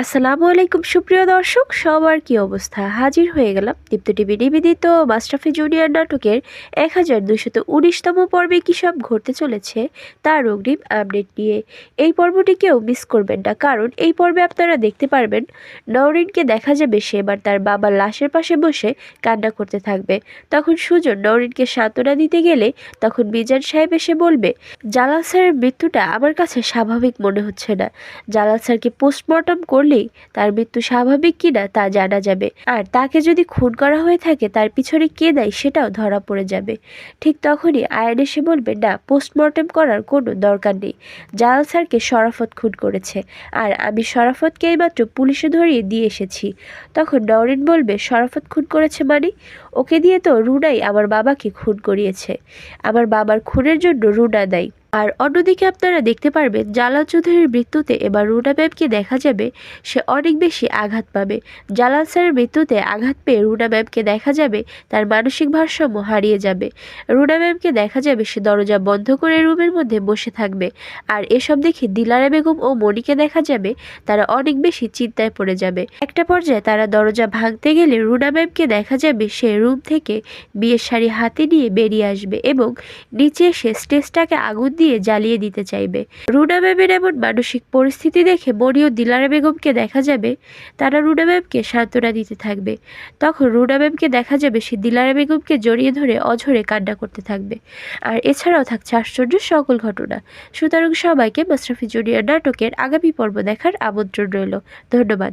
আসসালামু আলাইকুম, সুপ্রিয় দর্শক, সবার কি অবস্থা? হাজির হয়ে গেলাম দীপ্ত টিভি নিবেদিত মাস্টাফি জুনিয়র নাটকের এক হাজার দুশত উনিশতম পর্বে কী সব ঘটতে চলেছে তার অগ্রিম আপডেট নিয়ে। এই পর্বটি কেউ মিস করবেন না, কারণ এই পর্বে আপনারা দেখতে পারবেন নওরিনকে দেখা যাবে সে, এবার তার বাবার লাশের পাশে বসে কান্না করতে থাকবে। তখন সুজন নওরিনকে সান্ত্বনা দিতে গেলে তখন মিজান সাহেব এসে বলবে, জালাল স্যারের মৃত্যুটা আমার কাছে স্বাভাবিক মনে হচ্ছে না। জালাল স্যারকে পোস্টমর্টম করলেই তার মৃত্যু স্বাভাবিক কিনা তা জানা যাবে। আর তাকে যদি খুন করা হয়ে থাকে, তার পিছনে কে দেয় সেটাও ধরা পড়ে যাবে। ঠিক তখনই আয়ন এসে বলবে, না, পোস্টমর্টম করার কোনো দরকার নেই। জালাল স্যারকে শরাফত খুন করেছে। আর আমি শরাফতকে এইমাত্র পুলিশে ধরিয়ে দিয়ে এসেছি। তখন নরিন বলবে শরাফত খুন করেছে মানে? ওকে দিয়ে তো রুনাই আমার বাবাকে খুন করিয়েছে। আমার বাবার খুনের জন্য রুনা দেয়। আর অন্যদিকে আপনারা দেখতে পারবেন জালাল চৌধুরীর মৃত্যুতে এবার রুনা ম্যামকে দেখা যাবে, সে অনেক বেশি আঘাত পাবে। জালাল স্যারের মৃত্যুতে আঘাত পেয়ে রুনা ম্যামকে দেখা যাবে, তার মানসিক ভারসাম্য হারিয়ে যাবে। রুনা ম্যামকে দেখা যাবে, সে দরজা বন্ধ করে রুমের মধ্যে বসে থাকবে। আর এসব দেখে দিলারা বেগম ও মনিকে দেখা যাবে, তারা অনেক বেশি চিন্তায় পড়ে যাবে। একটা পর্যায়ে তারা দরজা ভাঙতে গেলে রুনা ম্যামকে দেখা যাবে, সে রুম থেকে বিয়ের শাড়ি হাতে নিয়ে বেরিয়ে আসবে এবং নিচে এসে স্টেজটাকে আগুন দিয়ে জ্বালিয়ে দিতে চাইবে। রুনা ম্যামের এমন মানসিক পরিস্থিতি দেখে মনি ও দিলারা বেগমকে দেখা যাবে, তারা রুনা ম্যামকে সান্ত্বনা দিতে থাকবে। তখন রুনা ম্যামকে দেখা যাবে সে দিলারা বেগমকে জড়িয়ে ধরে অঝরে কান্না করতে থাকবে। আর এছাড়াও থাকছে আশ্চর্য সকল ঘটনা। সুতরাং সবাইকে মাশরাফি জুনিয়র নাটকের আগামী পর্ব দেখার আমন্ত্রণ রইল। ধন্যবাদ।